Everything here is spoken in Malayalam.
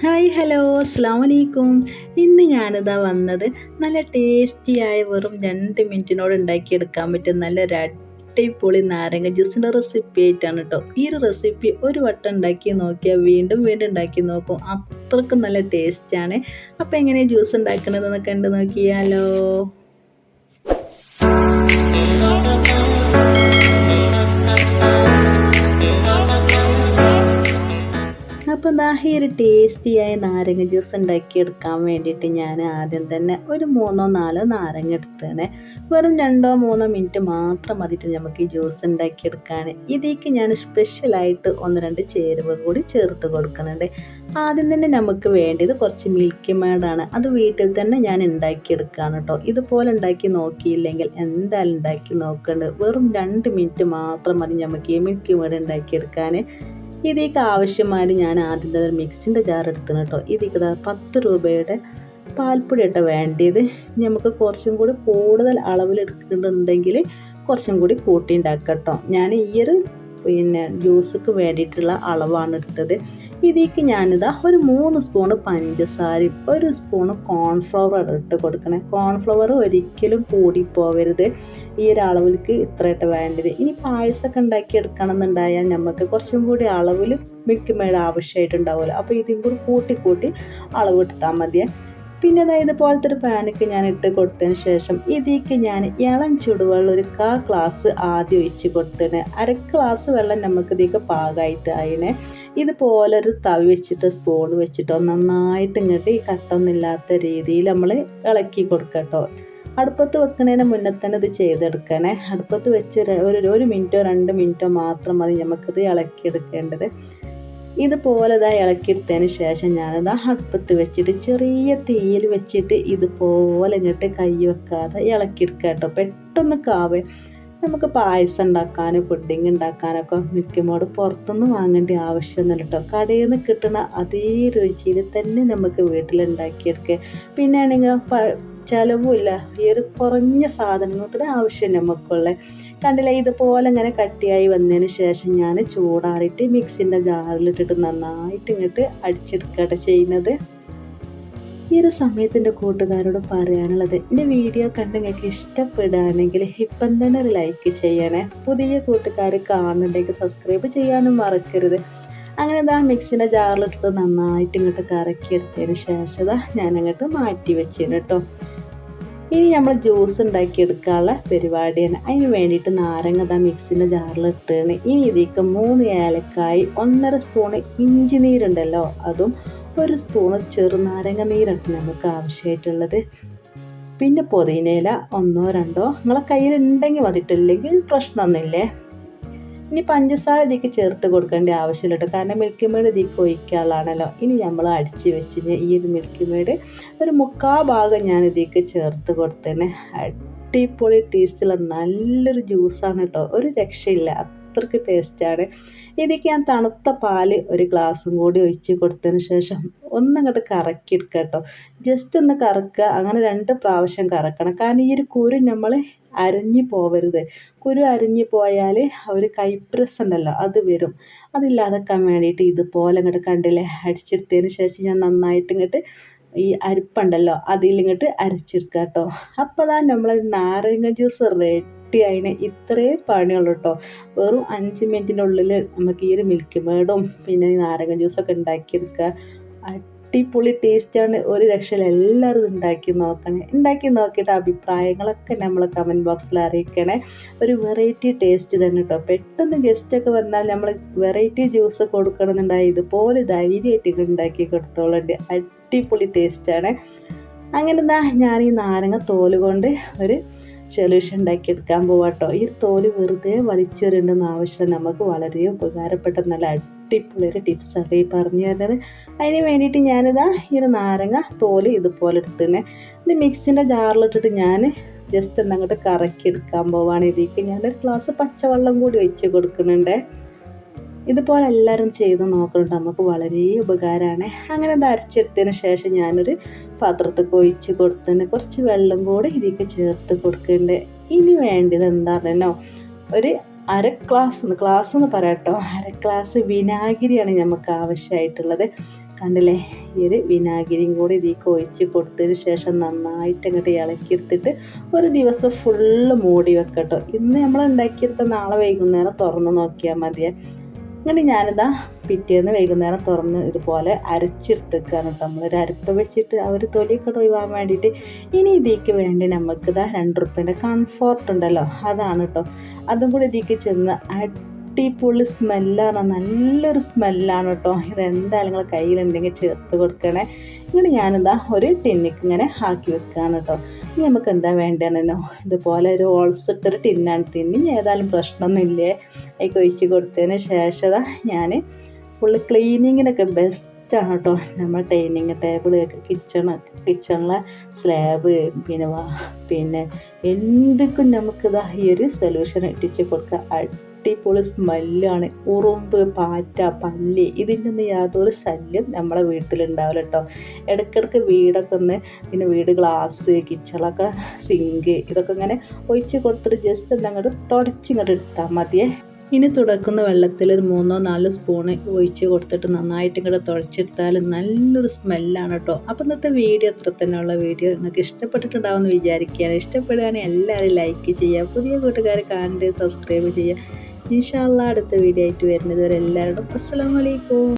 ഹായ് ഹലോ അസ്സാം വലൈക്കും ഇന്ന് ഞാനിതാ വന്നത് നല്ല ടേസ്റ്റിയായ വെറും രണ്ട് മിനിറ്റിനോട് ഉണ്ടാക്കിയെടുക്കാൻ പറ്റും നല്ല അടിപൊളി നാരങ്ങ ജ്യൂസിന്റെ റെസിപ്പി ആയിട്ടാണ് കേട്ടോ ഈ ഒരു റെസിപ്പി ഒരു വട്ടം ഉണ്ടാക്കി നോക്കിയാൽ വീണ്ടും വീണ്ടും ഉണ്ടാക്കി നോക്കും. അത്രക്കും നല്ല ടേസ്റ്റാണ്. അപ്പോൾ എങ്ങനെയാണ് ജ്യൂസ് ഉണ്ടാക്കണതെന്ന് കണ്ട് നോക്കിയാലോ. അപ്പോൾ ദാഹി ഒരു ടേസ്റ്റിയായ നാരങ്ങ ജ്യൂസ് ഉണ്ടാക്കിയെടുക്കാൻ വേണ്ടിയിട്ട് ഞാൻ ആദ്യം തന്നെ ഒരു മൂന്നോ നാലോ നാരങ്ങ എടുത്തേനെ വെറും രണ്ടോ മൂന്നോ മിനിറ്റ് മാത്രം മതിയിട്ട് നമുക്ക് ഈ ജ്യൂസ് ഉണ്ടാക്കിയെടുക്കാൻ ഇതിലേക്ക് ഞാൻ സ്പെഷ്യലായിട്ട് ഒന്ന് രണ്ട് ചേരുവ കൂടി ചേർത്ത് കൊടുക്കുന്നുണ്ട്. ആദ്യം തന്നെ നമുക്ക് വേണ്ടത് കുറച്ച് മിൽക്കി മേഡാണ് അത് വീട്ടിൽ തന്നെ ഞാൻ ഉണ്ടാക്കിയെടുക്കുകയാണ് കേട്ടോ ഇതുപോലെ ഉണ്ടാക്കി നോക്കിയില്ലെങ്കിൽ എന്തായാലും ഉണ്ടാക്കി നോക്കേണ്ടത് വെറും രണ്ട് മിനിറ്റ് മാത്രം മതി നമുക്ക് ഈ മിൽക്കി മേഡ് ഉണ്ടാക്കിയെടുക്കാൻ ഇതിലേക്ക് ആവശ്യമായി ഞാൻ ആദ്യം തന്നെ മിക്സിന്റെ ജാർ എടുത്തിന് കേട്ടോ. ഇതിക്ക് പത്ത് രൂപയുടെ പാൽപ്പൊടി കേട്ടോ വേണ്ടിയത് നമുക്ക് കുറച്ചും കൂടി കൂടുതൽ അളവിൽ എടുക്കുന്നുണ്ടെങ്കിൽ കുറച്ചും കൂടി കൂട്ടി ഉണ്ടാക്കാം കേട്ടോ. ഞാൻ ഈ ഒരു പിന്നെ ജ്യൂസ്ക്ക് വേണ്ടിയിട്ടുള്ള അളവാണ് എടുത്തത്. ഇതിലേക്ക് ഞാനിതാ ഒരു മൂന്ന് സ്പൂണ് പഞ്ചസാരയും ഒരു സ്പൂണ് കോൺഫ്ലവർ ഇട്ട് കൊടുക്കണേ. കോൺഫ്ലവർ ഒരിക്കലും കൂടി പോവരുത് ഈ ഒരു അളവിലേക്ക് ഇത്രയായിട്ട് വേണ്ടത്. ഇനി പായസമൊക്കെ ഉണ്ടാക്കി എടുക്കണം എന്നുണ്ടായാൽ നമുക്ക് കുറച്ചും കൂടി അളവിൽ മിൽക്ക് ആവശ്യമായിട്ടുണ്ടാവുമല്ലോ. അപ്പോൾ ഇതും കൂടി കൂട്ടി കൂട്ടി അളവ് എടുത്താൽ മതിയേ. പിന്നെ അതായത് ഇതുപോലത്തെ ഒരു പാനൊക്കെ ഞാൻ ഇട്ട് കൊടുത്തതിന് ശേഷം ഇതിലേക്ക് ഞാൻ ഇളം ചുടുവെള്ളം ഒരു കാ ഗ്ലാസ് ആദ്യം ഒഴിച്ച് കൊടുത്തേനെ അര ഗ്ലാസ് വെള്ളം നമുക്ക് ഇതിലേക്ക് പാകമായിട്ട് ആയിനെ. ഇതുപോലെ ഒരു തവി വെച്ചിട്ട് സ്പൂൺ വെച്ചിട്ടോ നന്നായിട്ട് ഇങ്ങോട്ട് ഈ കട്ടൊന്നുമില്ലാത്ത രീതിയിൽ നമ്മൾ ഇളക്കി കൊടുക്കട്ടോ. അടുപ്പത്ത് വെക്കുന്നതിന് മുന്നേ തന്നെ ഇത് ചെയ്തെടുക്കണേ. അടുപ്പത്ത് വെച്ച് ഒരു ഒരു മിനിറ്റോ രണ്ട് മിനിറ്റോ മാത്രം മതി നമുക്കിത് ഇളക്കിയെടുക്കേണ്ടത്. ഇതുപോലെ ഇതാ ഇളക്കിയെടുത്തതിന് ശേഷം ഞാനിതാ അടുപ്പത്ത് വെച്ചിട്ട് ചെറിയ തീയിൽ വെച്ചിട്ട് ഇതുപോലെ ഇങ്ങോട്ട് കൈ വെക്കാതെ ഇളക്കിയെടുക്കുക കേട്ടോ പെട്ടെന്ന് കാവേ. നമുക്ക് പായസം ഉണ്ടാക്കാനും പുഡിങ് ഉണ്ടാക്കാനൊക്കെ മിക്കമോട് പുറത്തുനിന്ന് വാങ്ങേണ്ട ആവശ്യമൊന്നുമില്ല കേട്ടോ. കടയിൽ നിന്ന് കിട്ടുന്ന അതേ രുചിയിൽ തന്നെ നമുക്ക് വീട്ടിലുണ്ടാക്കിയെടുക്കുക പിന്നെ ആണെങ്കിൽ ചിലവുമില്ല. ഈ ഒരു കുറഞ്ഞ സാധനത്തിന് ആവശ്യം നമുക്കുള്ള. കണ്ടില്ല ഇതുപോലെ ഇങ്ങനെ കട്ടിയായി വന്നതിന് ശേഷം ഞാൻ ചൂടാറിയിട്ട് മിക്സിന്റെ ജാറിലിട്ടിട്ട് നന്നായിട്ട് ഇങ്ങോട്ട് അടിച്ചെടുക്കട്ടെ ചെയ്യുന്നത്. ഈ ഒരു സമയത്തിന്റെ കൂട്ടുകാരോട് പറയാനുള്ളത് എന്റെ വീഡിയോ കണ്ട് നിങ്ങൾക്ക് ഇഷ്ടപ്പെടുകയാണെങ്കിൽ ഇപ്പം തന്നെ ഒരു ലൈക്ക് ചെയ്യണേ. പുതിയ കൂട്ടുകാർ കാണുന്നുണ്ടെങ്കിൽ സബ്സ്ക്രൈബ് ചെയ്യാനും മറക്കരുത്. അങ്ങനെ ഇതാ മിക്സിന്റെ ജാറിലിട്ടിട്ട് നന്നായിട്ട് ഇങ്ങോട്ട് കറക്കി എടുത്തതിന് ശേഷം ഞാൻ അങ്ങോട്ട് മാറ്റി വെച്ചേന് കേട്ടോ. ഇനി നമ്മൾ ജ്യൂസ് ഉണ്ടാക്കി എടുക്കാനുള്ള പരിപാടിയാണ്. അതിന് വേണ്ടിയിട്ട് നാരങ്ങ ദാ മിക്സിന്റെ ജാറിലിട്ടാണ് ഇനി ഇതിലേക്ക് മൂന്ന് ഏലക്കായി ഒന്നര സ്പൂണ് ഇഞ്ചി നീരുണ്ടല്ലോ അതും ഒരു സ്പൂണ് ചെറുനാരങ്ങ നീരാണ് നമുക്ക് ആവശ്യമായിട്ടുള്ളത് പിന്നെ പൊതിനയില ഒന്നോ രണ്ടോ നിങ്ങളെ കയ്യിലുണ്ടെങ്കിൽ മതിയിട്ടില്ലെങ്കിൽ പ്രശ്നമൊന്നുമില്ലേ? ഇനി പഞ്ചസാര ഇതിക്ക് ചേർത്ത് കൊടുക്കേണ്ട ആവശ്യമില്ല കേട്ടോ കാരണം മിൽക്ക് മേഡ് ഇതിക്ക് ഒഴിക്കാനുള്ളതാണല്ലോ. ഇനി നമ്മൾ അടിച്ച് വെച്ച് ഈ ഒരു മിൽക്ക് മേഡ് ഒരു മുക്കാ ഭാഗം ഞാൻ ഇതിക്ക് ചേർത്ത് കൊടുത്തേനെ. അടിപൊളി ടേസ്റ്റുള്ള നല്ലൊരു ജ്യൂസാണ് കേട്ടോ ഒരു രക്ഷയില്ല. അത്രയ്ക്ക് ടേസ്റ്റാണ് ഇതിലേക്ക് ഞാൻ തണുത്ത പാൽ ഒരു ഗ്ലാസ്സും കൂടി ഒഴിച്ച് കൊടുത്തതിന് ശേഷം ഒന്നങ്ങോട്ട് കറക്കി എടുക്കുക കേട്ടോ. ജസ്റ്റ് ഒന്ന് കറക്കുക. അങ്ങനെ രണ്ട് പ്രാവശ്യം കറക്കണം. കാരണം ഈ ഒരു കുരു നമ്മൾ അരിഞ്ഞു പോവരുത്. കുരു അരിഞ്ഞു പോയാൽ ഒരു കൈപ്രസ് ഉണ്ടല്ലോ അത് വരും. അതില്ലാതെക്കാൻ വേണ്ടിയിട്ട് ഇതുപോലെ ഇങ്ങോട്ട് കണ്ടില്ലേ അടിച്ചെടുത്തതിന് ശേഷം ഞാൻ നന്നായിട്ട് ഇങ്ങോട്ട് ഈ അരിപ്പുണ്ടല്ലോ അതിലിങ്ങോട്ട് അരച്ചെടുക്കുക കേട്ടോ. അപ്പോൾ തന്നെ നമ്മൾ നാരങ്ങ ജ്യൂസ് റെഡി അതിന് ഇത്രയും പണിയുള്ളൂ കേട്ടോ വെറും അഞ്ച് മിനിറ്റിന്റെ ഉള്ളിൽ നമുക്ക് ഈ ഒരു മിൽക്ക് മേഡും പിന്നെ നാരങ്ങ ജ്യൂസൊക്കെ ഉണ്ടാക്കിയെടുക്കുക അടിപൊളി ടേസ്റ്റാണ് ഒരു രക്ഷയിൽ എല്ലാവരും ഉണ്ടാക്കി നോക്കണേ. ഉണ്ടാക്കി നോക്കിയിട്ട് അഭിപ്രായങ്ങളൊക്കെ നമ്മൾ കമന്റ് ബോക്സിൽ അറിയിക്കണേ. ഒരു വെറൈറ്റി ടേസ്റ്റ് തന്നെ കേട്ടോ പെട്ടെന്ന് ഗസ്റ്റൊക്കെ വന്നാൽ നമ്മൾ വെറൈറ്റി ജ്യൂസ് കൊടുക്കണമെന്നുണ്ടായി ഇതുപോലെ ധൈര്യമായിട്ട് ഉണ്ടാക്കി കൊടുത്തോളുണ്ട്. അടിപൊളി ടേസ്റ്റാണ് അങ്ങനെ എന്താ ഞാൻ ഈ നാരങ്ങ തോൽ കൊണ്ട് ഒരു സൊല്യൂഷൻ ഉണ്ടാക്കിയെടുക്കാൻ പോവാട്ടോ ഈ തോൽ വെറുതെ വലിച്ചെറിയേണ്ടെന്ന് ആവശ്യം നമുക്ക് വളരെ ഉപകാരപ്പെട്ട നല്ല അടിപൊളിയൊരു ടിപ്സാണ് ഈ പറഞ്ഞു തരുന്നത്. അതിന് വേണ്ടിയിട്ട് ഞാനിതാ ഈ ഒരു നാരങ്ങ തോൽ ഇതുപോലെ എടുത്തിനെ ഇത് മിക്സിന്റെ ജാറിലിട്ടിട്ട് ഞാൻ ജസ്റ്റ് എന്നങ്ങോട്ട് കറക്കി എടുക്കാൻ പോവാണ്. ഇതിലേക്ക് ഞാനൊരു ഗ്ലാസ് പച്ചവെള്ളം കൂടി ഒഴിച്ച് കൊടുക്കുന്നുണ്ട്. ഇതുപോലെ എല്ലാവരും ചെയ്ത് നോക്കുന്നുണ്ട് നമുക്ക് വളരെ ഉപകാരമാണ്. അങ്ങനെ ഇത് അരച്ചെടുത്തതിന് ശേഷം ഞാനൊരു പാത്രത്തിൽ ഒഴിച്ച് കൊടുത്തതിന് കുറച്ച് വെള്ളം കൂടെ ഇതിലേക്ക് ചേർത്ത് കൊടുക്കുന്നുണ്ട് ഇനി വേണ്ടത് എന്താണെന്നോ ഒരു അര ഗ്ലാസ് ഗ്ലാസ് എന്ന് പറയാട്ടോ. അര ഗ്ലാസ് വിനാഗിരിയാണ് നമുക്ക് ആവശ്യമായിട്ടുള്ളത് കണ്ടില്ലേ? ഈ ഒരു വിനാഗിരിയും കൂടി ഇതിലേക്ക് ഒഴിച്ച് കൊടുത്തതിന് ശേഷം നന്നായിട്ട് അങ്ങോട്ട് ഇളക്കിയെടുത്തിട്ട് ഒരു ദിവസം ഫുള്ള് മൂടി വെക്കട്ടോ. ഇന്ന് നമ്മൾ ഉണ്ടാക്കിയെടുത്ത നാളെ വൈകുന്നേരം തുറന്ന് നോക്കിയാൽ മതിയേ. അങ്ങനെ ഞാനിതാ പിറ്റേന്ന് വൈകുന്നേരം തുറന്ന് ഇതുപോലെ അരച്ചെടുത്തേക്കാണ് കേട്ടോ നമ്മളൊരു അരപ്പ് വെച്ചിട്ട് ആ ഒരു തൊലിയൊക്കെ ഒഴിവാൻ വേണ്ടിയിട്ട് ഇനി ഇതിക്ക് വേണ്ടി നമുക്ക് ഇതാ രണ്ട് റുപ്പേന്റെ കംഫോർട്ട് ഉണ്ടല്ലോ. അതാണ് കേട്ടോ. അതും കൂടി ഇതിക്ക് ചെന്ന് അടിപൊളി സ്മെല്ലാണ് നല്ലൊരു സ്മെല്ലാണ് കേട്ടോ. ഇതെന്തായാലും നിങ്ങൾ കയ്യിലുണ്ടെങ്കിൽ ചേർത്ത് കൊടുക്കണേ. ഇങ്ങനെ ഞാനിതാ ഒരു ടിന്നിക്ക് ഇങ്ങനെ ആക്കി വെക്കുകയാണ് കേട്ടോ. ഇനി നമുക്ക് എന്താ വേണ്ടതെന്നോ ഇതുപോലെ ഒരു ഓൾസിട്ടൊരു ടിന്നാണ് ടിന്നി ഏതായാലും പ്രശ്നമൊന്നുമില്ലേ? അതിൽ ഒഴിച്ച് കൊടുത്തതിന് ശേഷം ഞാൻ ഫുള്ള് ക്ലീനിങ്ങിനൊക്കെ ബെസ്റ്റ് ആണ് കേട്ടോ നമ്മൾ ഡൈനിങ് ടേബിൾ കിച്ചൺ കിച്ചണിലെ സ്ലാബ് പിന്നെ പിന്നെ എന്തൊക്കെ നമുക്കിതാ ഈ ഒരു സൊല്യൂഷൻ ഇട്ടിച്ച് കൊടുക്കുക അടിപൊളി സ്മെല്ലാണ് ഉറുമ്പ് പാറ്റ പല്ലി ഇതിന്റെ ഒന്നും യാതൊരു ശല്യം നമ്മളെ വീട്ടിലുണ്ടാവില്ല കേട്ടോ ഇടയ്ക്കിടയ്ക്ക് വീടൊക്കെ ഒന്ന് പിന്നെ വീട് ഗ്ലാസ് കിച്ചണൊക്കെ സിങ്ക് ഇതൊക്കെ ഇങ്ങനെ ഒഴിച്ച് കൊടുത്തിട്ട് ജസ്റ്റ് ഒന്ന് അങ്ങോട്ട് തുടച്ചിങ്ങോട്ട് എടുത്താൽ മതിയേ. ഇനി തുടക്കുന്ന വെള്ളത്തിൽ ഒരു മൂന്നോ നാലോ സ്പൂണ് ഒഴിച്ച് കൊടുത്തിട്ട് നന്നായിട്ട് ഇങ്ങോട്ട് തുഴച്ചെടുത്താൽ നല്ലൊരു സ്മെല്ലാണ് കേട്ടോ. അപ്പോൾ ഇന്നത്തെ വീഡിയോ അത്ര തന്നെയുള്ള വീഡിയോ. നിങ്ങൾക്ക് ഇഷ്ടപ്പെട്ടിട്ടുണ്ടാവുമെന്ന് വിചാരിക്കുകയാണ്. ഇഷ്ടപ്പെടുകയാണെങ്കിൽ എല്ലാവരും ലൈക്ക് ചെയ്യുക. പുതിയ കൂട്ടുകാരെ കാണേണ്ടത് സബ്സ്ക്രൈബ് ചെയ്യുക. ഇൻഷാല്ല അടുത്ത വീഡിയോ ആയിട്ട് വരുന്നത് വരെ എല്ലാവരോടും അസ്സാം വലൈക്കും